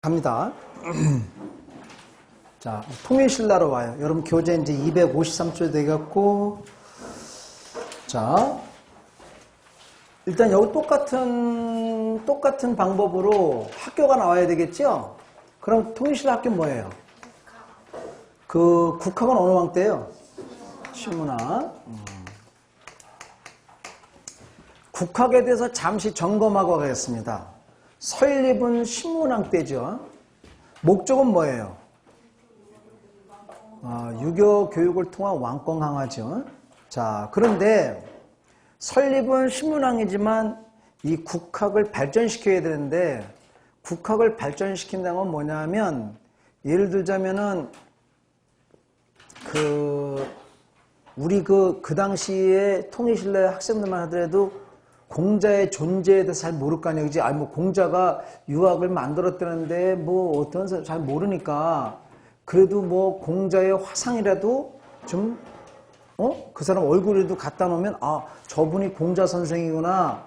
갑니다. 자, 통일신라로 와요. 여러분 교재 이제 253초 되겠고, 자, 일단 여기 똑같은, 똑같은 방법으로 학교가 나와야 되겠죠? 그럼 통일신라 학교 뭐예요? 그 국학은 어느 왕 때예요? 신문학. 음. 국학에 대해서 잠시 점검하고 가겠습니다. 설립은 신문왕 때죠. 목적은 뭐예요? 아, 유교 교육을 통한 왕권 강화죠. 자, 그런데 설립은 신문왕이지만 이 국학을 발전시켜야 되는데 국학을 발전시킨다는 건 뭐냐면 예를 들자면은 그 우리 그, 그 당시에 통일신라 학생들만 하더라도 공자의 존재에 대해서 잘 모를 거 아니야, 그지? 아니, 뭐, 공자가 유학을 만들었다는데, 뭐, 어떤 사람 잘 모르니까, 그래도 뭐, 공자의 화상이라도 좀, 어? 그 사람 얼굴에도 갖다 놓으면, 아, 저분이 공자 선생이구나.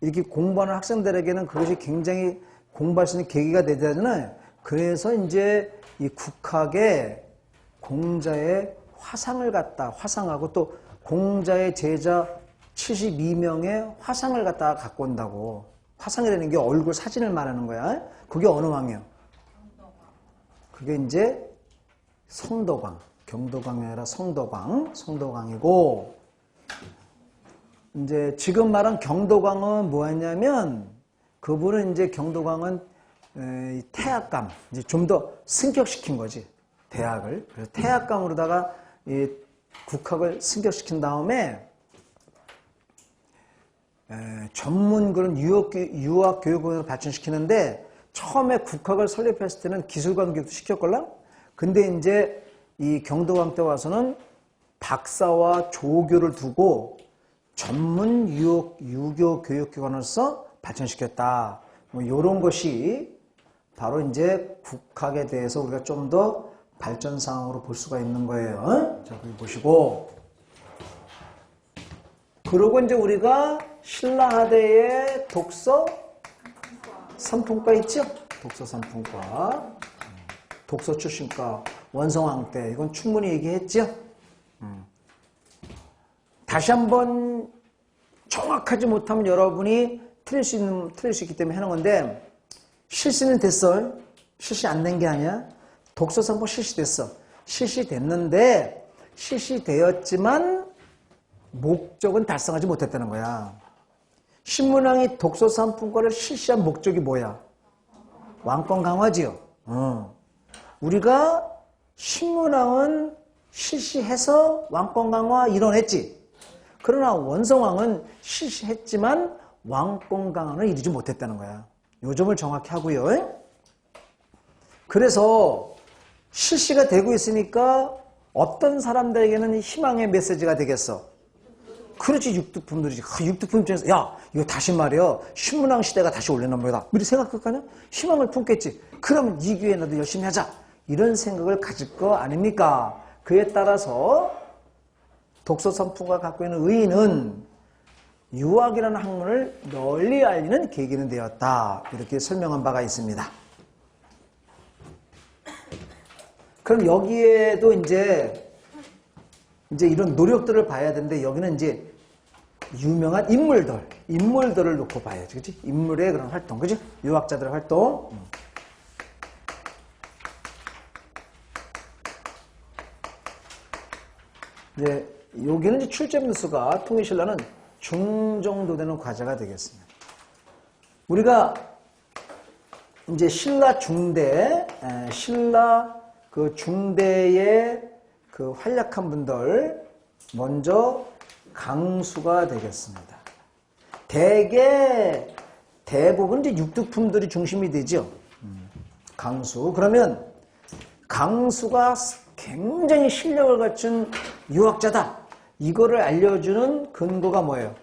이렇게 공부하는 학생들에게는 그것이 굉장히 공부할 수 있는 계기가 되잖아요. 그래서 이제 이 국학에 공자의 화상을 갖다, 화상하고 또 공자의 제자 72명의 화상을 갖다가 갖고 온다고. 화상이라는 게 얼굴 사진을 말하는 거야. 그게 어느 왕이요? 그게 이제 성도광. 경도광이 아니라 성도광. 성도광이고, 이제 지금 말한 경도광은 뭐였냐면, 그분은 이제 경도광은 태학감, 이제 좀 더 승격시킨 거지. 대학을. 그래서 태학감으로다가 이 국학을 승격시킨 다음에 에, 전문 그런 유학, 유학 교육을 발전시키는데 처음에 국학을 설립했을 때는 기술관 교육도 시켰걸라? 근데 이제 이 경도광 때 와서는 박사와 조교를 두고 전문 유학, 유교 교육기관으로서 발전시켰다. 뭐 이런 것이 바로 이제 국학에 대해서 우리가 좀 더 발전 상황으로 볼 수가 있는 거예요. 자, 여기 보시고. 그러고 이제 우리가 신라하대의 독서 삼품과 있죠? 독서 삼품과. 독서 출신과 원성왕 때 이건 충분히 얘기했죠? 음. 다시 한번 정확하지 못하면 여러분이 틀릴 수 있는 틀릴 수 있기 때문에 하는 건데 실시는 됐어. 실시 안 된 게 아니야. 독서 삼품 실시됐어. 실시됐는데 실시되었지만 목적은 달성하지 못했다는 거야. 신문왕이 독서 삼품과를 실시한 목적이 뭐야? 왕권 강화지요. 어. 우리가 신문왕은 실시해서 왕권 강화 이뤄냈지. 그러나 원성왕은 실시했지만 왕권 강화는 이루지 못했다는 거야. 요 점을 정확히 하고요. 그래서 실시가 되고 있으니까 어떤 사람들에게는 희망의 메시지가 되겠어. 그렇지 육두품들이지. 아, 육두품 입장에서 야 이거 다시 말이야 신문왕 시대가 다시 올려놓은 거다. 우리 생각할 거 아니야? 희망을 품겠지. 그러면 이 기회에 나도 열심히 하자. 이런 생각을 가질 거 아닙니까? 그에 따라서 독서 선풍가 갖고 있는 의의는 유학이라는 학문을 널리 알리는 계기는 되었다. 이렇게 설명한 바가 있습니다. 그럼 여기에도 이제 이제 이런 노력들을 봐야 되는데 여기는 이제 유명한 인물들, 인물들을 놓고 봐야지, 그지? 인물의 그런 활동, 그지? 유학자들의 활동. 음. 여기는 이제 출제 문수가 통일신라는 중 정도 되는 과제가 되겠습니다. 우리가 이제 신라 중대, 에, 신라 그 중대의 그 활약한 분들 먼저 강수가 되겠습니다. 대개 대부분 이제 육두품들이 중심이 되죠. 음, 강수. 그러면 강수가 굉장히 실력을 갖춘 유학자다. 이거를 알려주는 근거가 뭐예요?